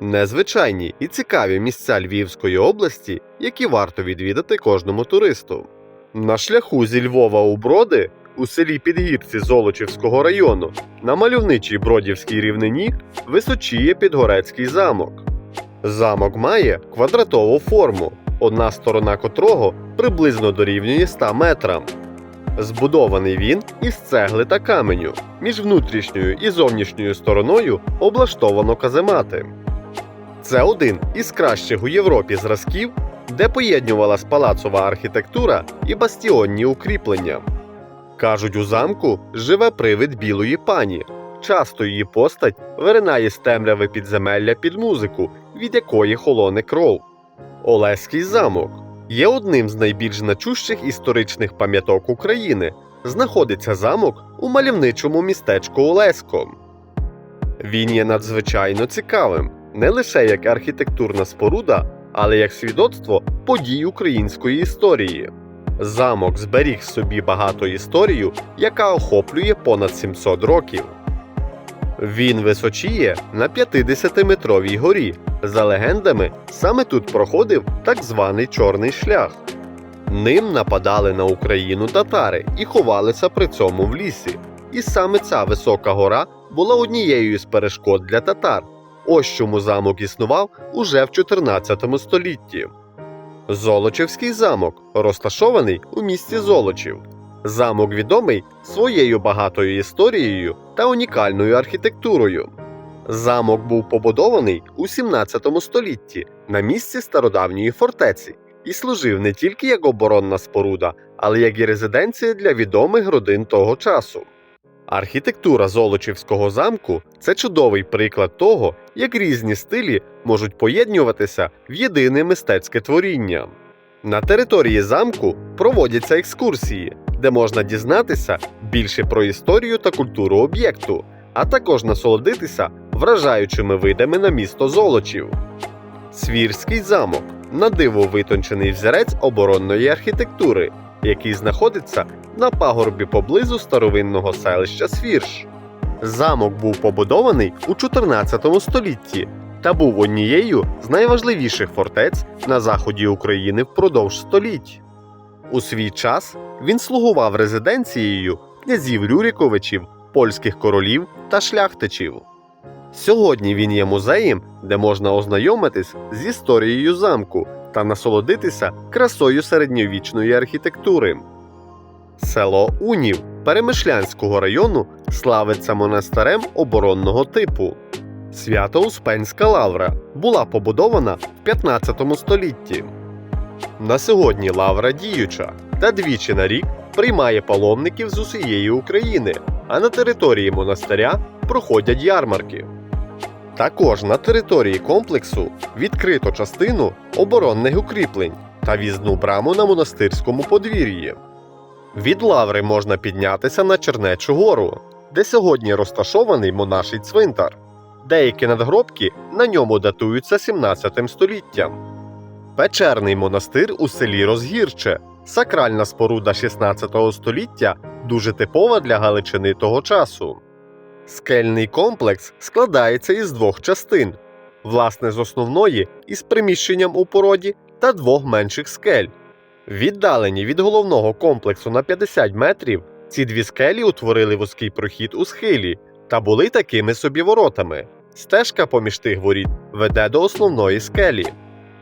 Незвичайні і цікаві місця Львівської області, які варто відвідати кожному туристу. На шляху зі Львова у Броди у селі Підгірці Золочівського району на мальовничій Бродівській рівнині височіє Підгорецький замок. Замок має квадратову форму, одна сторона котрого приблизно дорівнює 100 метрам. Збудований він із цегли та каменю. Між внутрішньою і зовнішньою стороною облаштовано каземати. Це один із кращих у Європі зразків, де поєднувалась палацова архітектура і бастіонні укріплення. Кажуть, у замку живе привид білої пані. Часто її постать виринає з темряви підземелля під музику, від якої холоне кров. Олеський замок є одним з найбільш значущих історичних пам'яток України. Знаходиться замок у мальовничому містечку Олесько. Він є надзвичайно цікавим не лише як архітектурна споруда, але як свідоцтво подій української історії. Замок зберіг собі багату історію, яка охоплює понад 700 років. Він височіє на 50-метровій горі. За легендами, саме тут проходив так званий Чорний шлях. Ним нападали на Україну татари і ховалися при цьому в лісі. І саме ця висока гора була однією з перешкод для татар. Ось чому замок існував уже в 14 столітті. Золочівський замок розташований у місті Золочів. Замок відомий своєю багатою історією та унікальною архітектурою. Замок був побудований у 17 столітті на місці стародавньої фортеці і служив не тільки як оборонна споруда, але як і резиденція для відомих родин того часу. Архітектура Золочівського замку це чудовий приклад того, як різні стилі можуть поєднуватися в єдине мистецьке творіння. На території замку проводяться екскурсії, де можна дізнатися більше про історію та культуру об'єкту, а також насолодитися вражаючими видами на місто Золочів. Свірський замок на диво витончений взірець оборонної архітектури, який знаходиться на пагорбі поблизу старовинного селища Свірш. Замок був побудований у 14 столітті та був однією з найважливіших фортець на заході України впродовж століть. У свій час він слугував резиденцією князів Рюриковичів, польських королів та шляхтичів. Сьогодні він є музеєм, де можна ознайомитись з історією замку та насолодитися красою середньовічної архітектури. Село Унів Перемишлянського району славиться монастирем оборонного типу. Свято-Успенська лавра була побудована в 15 столітті. На сьогодні лавра діюча та двічі на рік приймає паломників з усієї України, а на території монастиря проходять ярмарки. Також на території комплексу відкрито частину оборонних укріплень та в'їзну браму на монастирському подвір'ї. Від лаври можна піднятися на Чернечу гору, де сьогодні розташований монаший цвинтар. Деякі надгробки на ньому датуються 17 століттям. Печерний монастир у селі Розгірче, сакральна споруда 16 століття, дуже типова для Галичини того часу. Скельний комплекс складається із двох частин: власне, з основної із приміщенням у породі та двох менших скель. Віддалені від головного комплексу на 50 метрів, ці дві скелі утворили вузький прохід у схилі та були такими собі воротами. Стежка поміж тих воріт веде до основної скелі.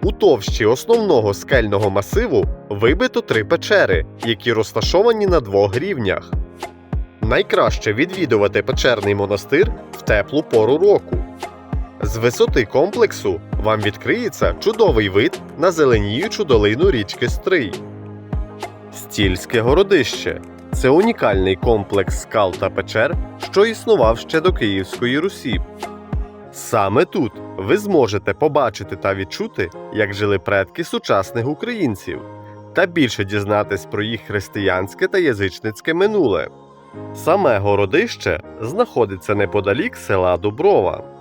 У товщі основного скельного масиву вибито три печери, які розташовані на двох рівнях. Найкраще відвідувати печерний монастир в теплу пору року. З висоти комплексу вам відкриється чудовий вид на зеленіючу долину річки Стрий. Стільське городище це унікальний комплекс скал та печер, що існував ще до Київської Русі. Саме тут ви зможете побачити та відчути, як жили предки сучасних українців, та більше дізнатись про їх християнське та язичницьке минуле. Саме городище знаходиться неподалік села Дуброва.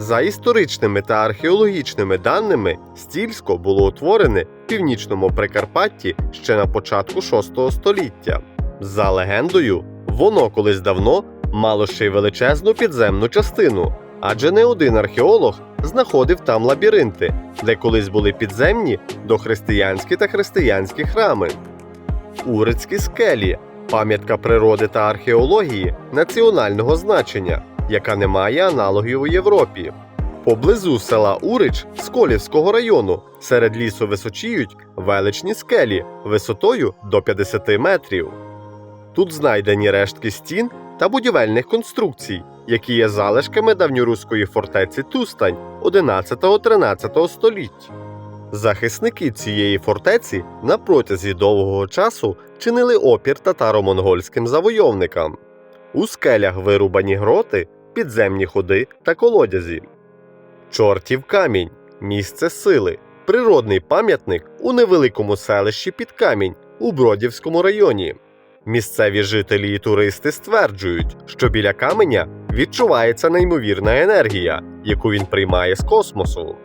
За історичними та археологічними даними, Стільсько було утворене в північному Прикарпатті ще на початку VI століття. За легендою, воно колись давно мало ще й величезну підземну частину, адже не один археолог знаходив там лабіринти, де колись були підземні дохристиянські та християнські храми. Урицькі скелі пам'ятка природи та археології національного значення, яка не має аналогів у Європі. Поблизу села Урич Сколівського району серед лісу височіють величні скелі висотою до 50 метрів. Тут знайдені рештки стін та будівельних конструкцій, які є залишками давньоруської фортеці Тустань 11-13 століть. Захисники цієї фортеці на протязі довгого часу чинили опір татаро-монгольським завойовникам. У скелях вирубані гроти, підземні ходи та колодязі. Чортів камінь місце сили, природний пам'ятник у невеликому селищі під камінь у Бродівському районі. Місцеві жителі і туристи стверджують, що біля каменя відчувається неймовірна енергія, яку він приймає з космосу.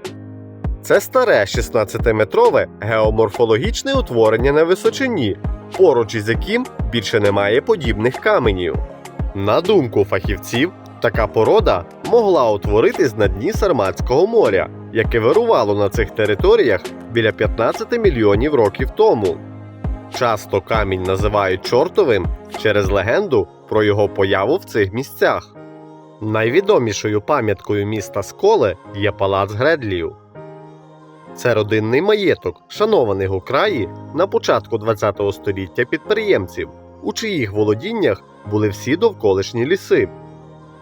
Це старе 16-метрове геоморфологічне утворення на височині, поруч із яким більше немає подібних каменів. На думку фахівців, така порода могла утворитись на дні Сарматського моря, яке вирувало на цих територіях біля 15 мільйонів років тому. Часто камінь називають чортовим через легенду про його появу в цих місцях. Найвідомішою пам'яткою міста Сколе є палац Гредлів. Це родинний маєток, шанованих у краї на початку ХХ століття підприємців, у чиїх володіннях були всі довколишні ліси.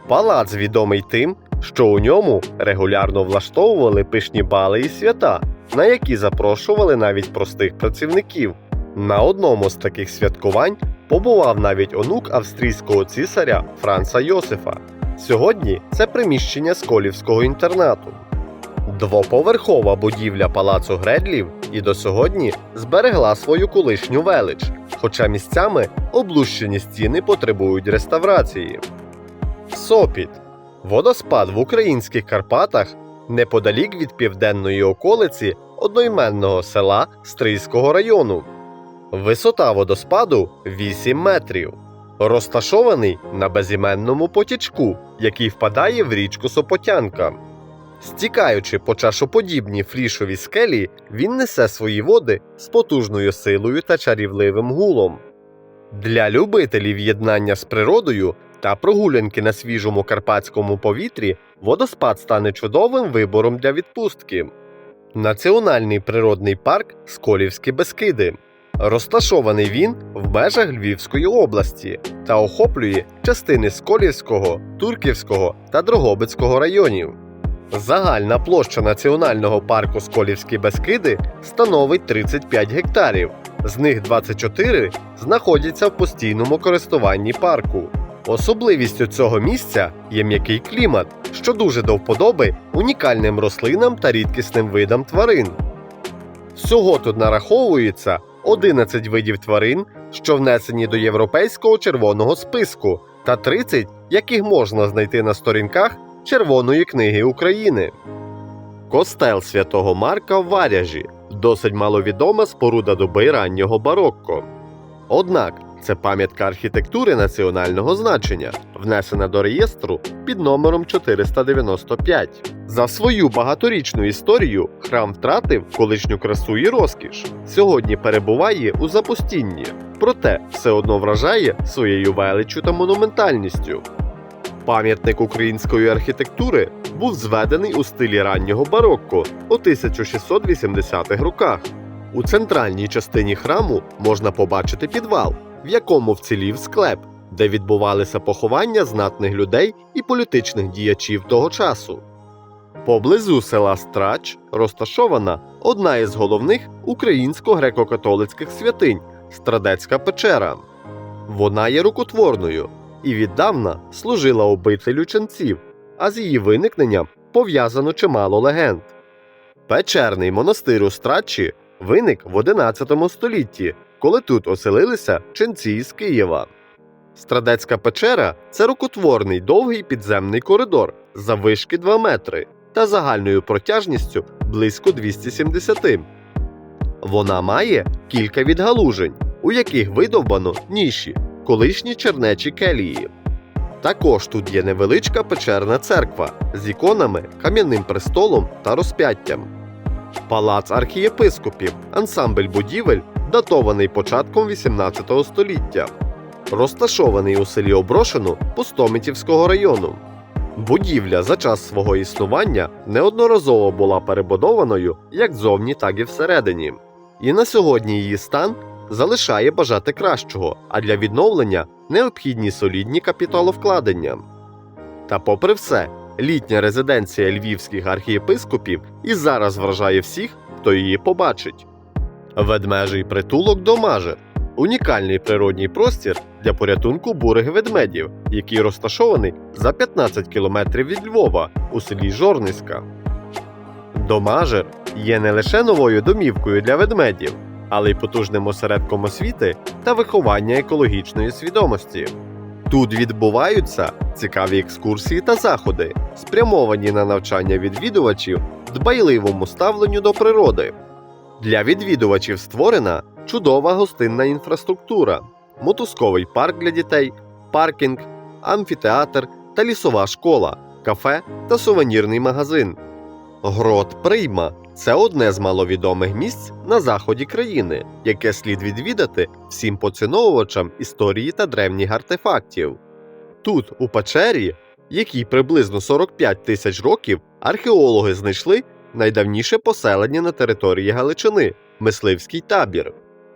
Палац відомий тим, що у ньому регулярно влаштовували пишні бали і свята, на які запрошували навіть простих працівників. На одному з таких святкувань побував навіть онук австрійського цісаря Франца Йосифа. Сьогодні це приміщення Сколівського інтернату. Двоповерхова будівля палацу Гредлів і до сьогодні зберегла свою колишню велич, хоча місцями облущені стіни потребують реставрації. Сопіт водоспад в українських Карпатах неподалік від південної околиці одноіменного села Стрийського району. Висота водоспаду 8 метрів. Розташований на безіменному потічку, який впадає в річку Сопотянка. Стікаючи по чашоподібній фрішовій скелі, він несе свої води з потужною силою та чарівливим гулом. Для любителів єднання з природою та прогулянки на свіжому карпатському повітрі водоспад стане чудовим вибором для відпустки. Національний природний парк Сколівські Бескиди. Розташований він в межах Львівської області та охоплює частини Сколівського, Турківського та Дрогобицького районів. Загальна площа національного парку Сколівські Бескиди становить 35 гектарів, з них 24 знаходяться в постійному користуванні парку. Особливістю цього місця є м'який клімат, що дуже до вподоби унікальним рослинам та рідкісним видам тварин. Всього тут нараховується 11 видів тварин, що внесені до Європейського червоного списку, та 30, яких можна знайти на сторінках Червоної книги України. Костел святого Марка в Варяжі досить маловідома споруда доби раннього барокко. Однак це пам'ятка архітектури національного значення, внесена до реєстру під номером 495. За свою багаторічну історію храм втратив колишню красу і розкіш. Сьогодні перебуває у запустінні, проте все одно вражає своєю величчю та монументальністю. Пам'ятник української архітектури був зведений у стилі раннього барокко у 1680-х роках. У центральній частині храму можна побачити підвал, в якому вцілів склеп, де відбувалися поховання знатних людей і політичних діячів того часу. Поблизу села Страч розташована одна із головних українсько-греко-католицьких святинь Страдецька печера. Вона є рукотворною і віддавна служила обителю ченців, а з її виникненням пов'язано чимало легенд. Печерний монастир у Страчі виник в XI столітті, коли тут оселилися ченці з Києва. Страдецька печера це рукотворний довгий підземний коридор заввишки 2 метри та загальною протяжністю близько 270. Вона має кілька відгалужень, у яких видовбано ніші, колишні чернечі келії. Також тут є невеличка печерна церква з іконами, кам'яним престолом та розп'яттям. Палац архієпископів, ансамбль будівель, датований початком 18 століття, розташований у селі Оброшено Пустомитівського району. Будівля за час свого існування неодноразово була перебудованою як зовні, так і всередині. І на сьогодні її стан залишає бажати кращого, а для відновлення необхідні солідні капіталовкладення. Та попри все, літня резиденція львівських архієпископів і зараз вражає всіх, хто її побачить. Ведмежий притулок до Мажер унікальний природній простір для порятунку бурих ведмедів, який розташований за 15 кілометрів від Львова у селі Жорниська. Домажер є не лише новою домівкою для ведмедів, але й потужним осередком освіти та виховання екологічної свідомості. Тут відбуваються цікаві екскурсії та заходи, спрямовані на навчання відвідувачів дбайливому ставленню до природи. Для відвідувачів створена чудова гостинна інфраструктура, мотузковий парк для дітей, паркінг, амфітеатр та лісова школа, кафе та сувенірний магазин. Грот Прийма це одне з маловідомих місць на заході країни, яке слід відвідати всім поціновувачам історії та древніх артефактів. Тут, у печері, якій приблизно 45 тисяч років, археологи знайшли найдавніше поселення на території Галичини мисливський табір,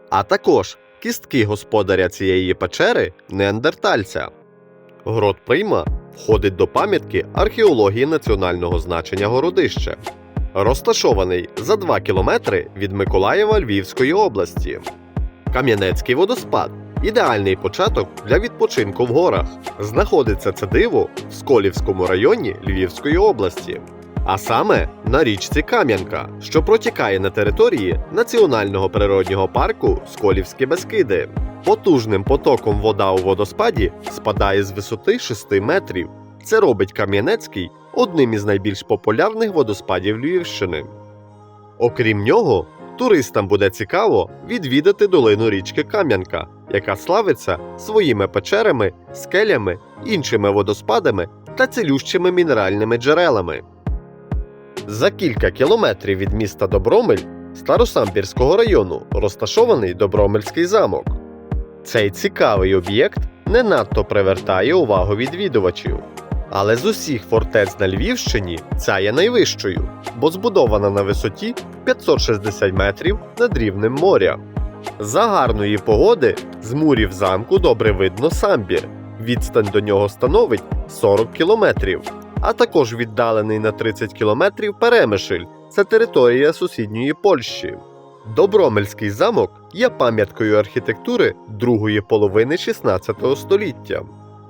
а також кістки господаря цієї печери неандертальця. Грот Прийма входить до пам'ятки археології національного значення Городище, розташований за 2 кілометри від Миколаєва Львівської області. Кам'янецький водоспад ідеальний початок для відпочинку в горах. Знаходиться це диво в Сколівському районі Львівської області, а саме на річці Кам'янка, що протікає на території Національного природнього парку Сколівські Бескиди. Потужним потоком вода у водоспаді спадає з висоти 6 метрів. Це робить Кам'янецький одним із найбільш популярних водоспадів Львівщини. Окрім нього, туристам буде цікаво відвідати долину річки Кам'янка, яка славиться своїми печерами, скелями, іншими водоспадами та цілющими мінеральними джерелами. За кілька кілометрів від міста Добромель Старосамбірського району розташований Добромельський замок. Цей цікавий об'єкт не надто привертає увагу відвідувачів. Але з усіх фортець на Львівщині ця є найвищою, бо збудована на висоті 560 метрів над рівнем моря. За гарної погоди з мурів замку добре видно самбір. Відстань до нього становить 40 кілометрів, а також віддалений на 30 кілометрів Перемишль це територія сусідньої Польщі. Добромельський замок є пам'яткою архітектури другої половини 16 століття.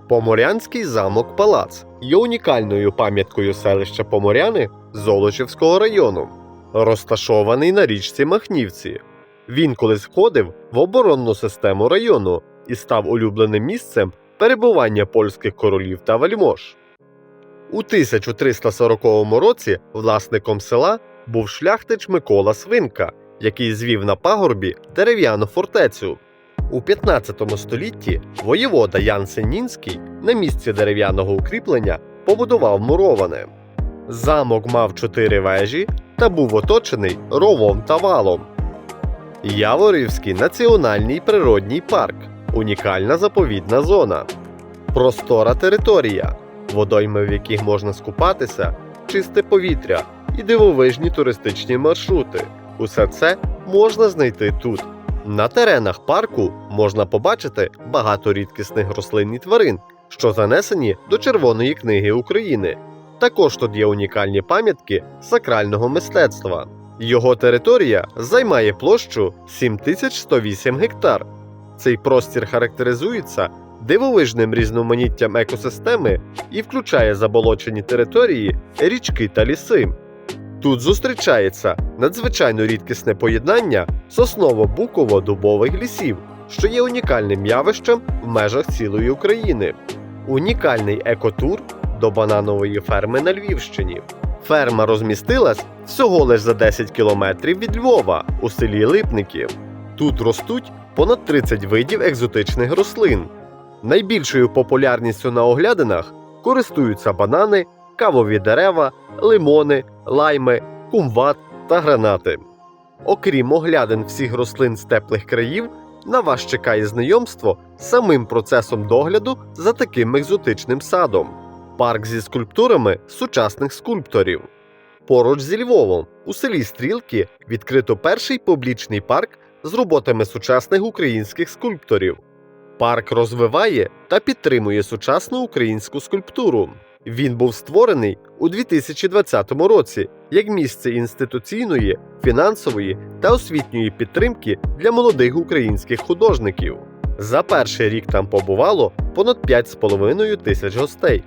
Поморянський замок Палац є унікальною пам'яткою селища Поморяни Золочівського району, розташований на річці Махнівці. Він колись входив в оборонну систему району і став улюбленим місцем перебування польських королів та вельмож. У 1340 році власником села був шляхтич Микола Свинка, який звів на пагорбі дерев'яну фортецю. У 15 столітті воєвода Ян Сенінський на місці дерев'яного укріплення побудував муроване. Замок мав чотири вежі та був оточений ровом та валом. Яворівський національний природній парк унікальна заповідна зона, простора територія, водойми, в яких можна скупатися, чисте повітря і дивовижні туристичні маршрути. Усе це можна знайти тут. На теренах парку можна побачити багато рідкісних рослин і тварин, що занесені до Червоної книги України. Також тут є унікальні пам'ятки сакрального мистецтва. Його територія займає площу 7108 гектар. Цей простір характеризується дивовижним різноманіттям екосистеми і включає заболочені території, річки та ліси. Тут зустрічається надзвичайно рідкісне поєднання сосново-буково-дубових лісів, що є унікальним явищем в межах цілої України. Унікальний екотур до бананової ферми на Львівщині. Ферма розмістилась всього лише за 10 кілометрів від Львова у селі Липників. Тут ростуть понад 30 видів екзотичних рослин. Найбільшою популярністю на оглядинах користуються банани, кавові дерева, лимони, лайми, кумват та гранати. Окрім оглядин всіх рослин з теплих країв, на вас чекає знайомство з самим процесом догляду за таким екзотичним садом, парк зі скульптурами сучасних скульпторів. Поруч зі Львовом у селі Стрілки відкрито перший публічний парк з роботами сучасних українських скульпторів. Парк розвиває та підтримує сучасну українську скульптуру. Він був створений у 2020 році як місце інституційної, фінансової та освітньої підтримки для молодих українських художників. За перший рік там побувало понад 5,5 тисяч гостей.